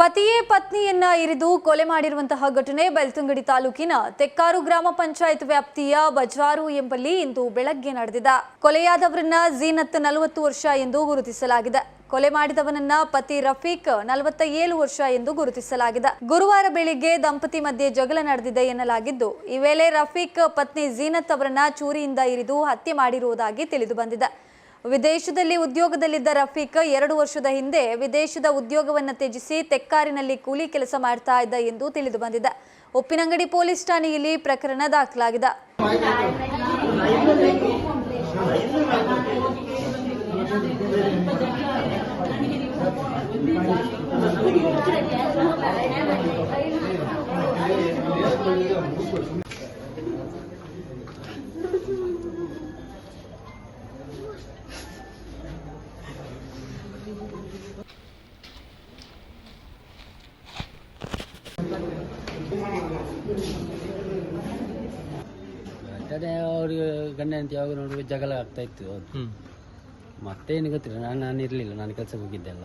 ಪತಿಯೇ ಪತ್ನಿಯನ್ನ ಇರಿದು ಕೊಲೆ ಮಾಡಿರುವಂತಹ ಘಟನೆ ಬೆಳ್ತಂಗಡಿ ತಾಲೂಕಿನ ತೆಕ್ಕಾರು ಗ್ರಾಮ ಪಂಚಾಯತ್ ವ್ಯಾಪ್ತಿಯ ಬಜಾರು ಎಂಬಲ್ಲಿ ಇಂದು ಬೆಳಗ್ಗೆ ನಡೆದಿದೆ. ಕೊಲೆಯಾದವರನ್ನ ಜೀನತ್ ನಲವತ್ತು ವರ್ಷ ಎಂದು ಗುರುತಿಸಲಾಗಿದೆ. ಕೊಲೆ ಮಾಡಿದವನನ್ನ ಪತಿ ರಫೀಕ್ ನಲವತ್ತ ಏಳು ವರ್ಷ ಎಂದು ಗುರುತಿಸಲಾಗಿದೆ. ಗುರುವಾರ ಬೆಳಿಗ್ಗೆ ದಂಪತಿ ಮಧ್ಯೆ ಜಗಳ ನಡೆದಿದೆ ಎನ್ನಲಾಗಿದ್ದು, ಈ ವೇಳೆ ರಫೀಕ್ ಪತ್ನಿ ಜೀನತ್ ಅವರನ್ನ ಚೂರಿಯಿಂದ ಇರಿದು ಹತ್ಯೆ ಮಾಡಿರುವುದಾಗಿ ತಿಳಿದು ಬಂದಿದೆ. ವಿದೇಶದಲ್ಲಿ ಉದ್ಯೋಗದಲ್ಲಿದ್ದ ರಫೀಕ್ ಎರಡು ವರ್ಷದ ಹಿಂದೆ ವಿದೇಶದ ಉದ್ಯೋಗವನ್ನು ತ್ಯಜಿಸಿ ತೆಕ್ಕಾರಿನಲ್ಲಿ ಕೂಲಿ ಕೆಲಸ ಮಾಡ್ತಾ ಇದ್ದ ಎಂದು ತಿಳಿದು ಬಂದಿದೆ. ಉಪ್ಪಿನಂಗಡಿ ಪೊಲೀಸ್ ಠಾಣೆಯಲ್ಲಿ ಪ್ರಕರಣ ದಾಖಲಾಗಿದೆ. ಅದೇ ಅವ್ರಿಗೆ ಗಂಡ ಅಂತ ಯಾವಾಗ ನೋಡುವ ಜಗಳ ಆಗ್ತಾ ಇತ್ತು. ಮತ್ತೇನು ಗೊತ್ತಿಲ್ಲ ನಾನು ನಾನು ಇರಲಿಲ್ಲ ನಾನು ಕೆಲಸಕ್ಕೆ ಹೋಗಿದ್ದೆಲ್ಲ.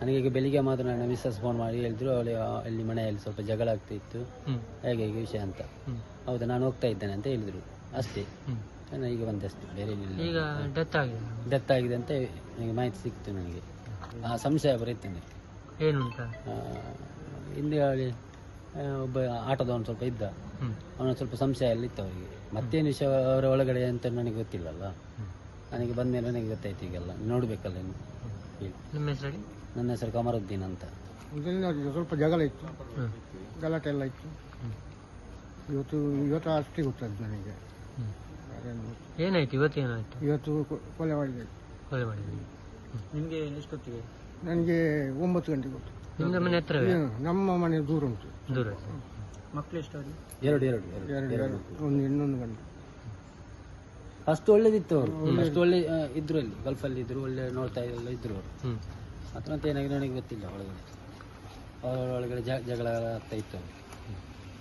ನನಗೆ ಈಗ ಬೆಳಿಗ್ಗೆ ಮಾತ್ರ ನನ್ನ ಮಿಸ್ಸಸ್ ಫೋನ್ ಮಾಡಿ ಹೇಳಿದ್ರು ಅವಳು ಅಲ್ಲಿ ಮನೆಯಲ್ಲಿ ಸ್ವಲ್ಪ ಜಗಳ ಆಗ್ತಾ ಇತ್ತು. ಹೇಗೆ ಹೇಗೆ ವಿಷಯ ಅಂತ. ಹೌದಾ ನಾನು ಹೋಗ್ತಾ ಇದ್ದೇನೆ ಅಂತ ಹೇಳಿದ್ರು. ಅಷ್ಟೇ. ಈಗ ಬಂದೆ ಅಷ್ಟೇ ಬೇರೆ ಏನಿಲ್ಲ. ಈಗ ಡೆತ್ ಆಗಿದೆ. ಡೆತ್ ಆಗಿದೆ ಅಂತ ನನಗೆ ಮಾಹಿತಿ ಸಿಕ್ತು ನನಗೆ. ಆ ಸಂಶಯ ಬರೀತೇನೆ. ಏನು ಹಿಂದೆ ಹೇಳಿ ಒಬ್ಬ ಆಟದವನು ಸ್ವಲ್ಪ ಇದ್ದ. ಅವನ ಸ್ವಲ್ಪ ಸಂಶಯ ಎಲ್ಲ ಇತ್ತು ಅವರಿಗೆ. ಮತ್ತೇನು ವಿಷಯ ಅವರ ಒಳಗಡೆ ಅಂತ ನನಗೆ ಗೊತ್ತಿಲ್ಲಲ್ಲ. ನನಗೆ ಬಂದ ಮೇಲೆ ನನಗೆ ಗೊತ್ತಾಯ್ತು ಈಗೆಲ್ಲ. ನೋಡಬೇಕಲ್ಲ ಇನ್ನು. ಹೇಳಿ. ನಿಮ್ಮ ಹೆಸರು? ಹೇಳಿ ನನ್ನ ಹೆಸರು ಕಮರುದ್ದೀನ್ ಅಂತ. ಸ್ವಲ್ಪ ಜಗಳ ಇತ್ತು. ಹ್ಮ್. ಗಲಾಟೆ ಎಲ್ಲ ಇತ್ತು ಇವತ್ತು ಇವತ್ತು ಅಷ್ಟೇ ಗೊತ್ತಾಯ್ತು ನನಗೆ. ಹ್ಮ್. ಏನಾಯ್ತು? ಇವತ್ತು ಏನಾಯ್ತು ಇವತ್ತು ಕೊ- ಕೊಲೆ ಮಾಡಿದೆ ಕೊಲೆ ಮಾಡಿದ್ರಿ ನಿಮಗೆ ಎಷ್ಟೊತ್ತಿಗೆ? ನನಗೆ ಒಂಬತ್ತು ಗಂಟೆಗೆ ಗೊತ್ತು. ನಿಮ್ದು ಮನೆ ಹತ್ರವೇ? ಏನು, ನಮ್ಮ ಮನೆ ದೂರ ಉಂಟು. ದೂರ ಮಕ್ಕಳು ಎಷ್ಟು ಎರಡು ಎರಡು ಎರಡು. ಎರಡು ಎರಡು ಒಂದು ಇನ್ನೊಂದು ಗಂಟೆ. ಅಷ್ಟು ಒಳ್ಳೇದಿತ್ತು ಅವರು. ಅಷ್ಟು ಒಳ್ಳೆ ಆ, ಇದ್ರು ಅಲ್ಲಿ. ಗಲ್ಫಲ್ಲಿ ಇದ್ರು ಒಳ್ಳೆ ನೋಡ್ತಾ ಎಲ್ಲ ಇದ್ರು ಅವರು. ಹ್ಮ್. ಮಾತ್ರ ಏನಾಗಿದೆ ನನಗೆ ಗೊತ್ತಿಲ್ಲ ಒಳಗಡೆ. ಅವರ ಒಳಗಡೆ ಜ- ಜಗಳ ಆಗ್ತಾ ಇತ್ತು.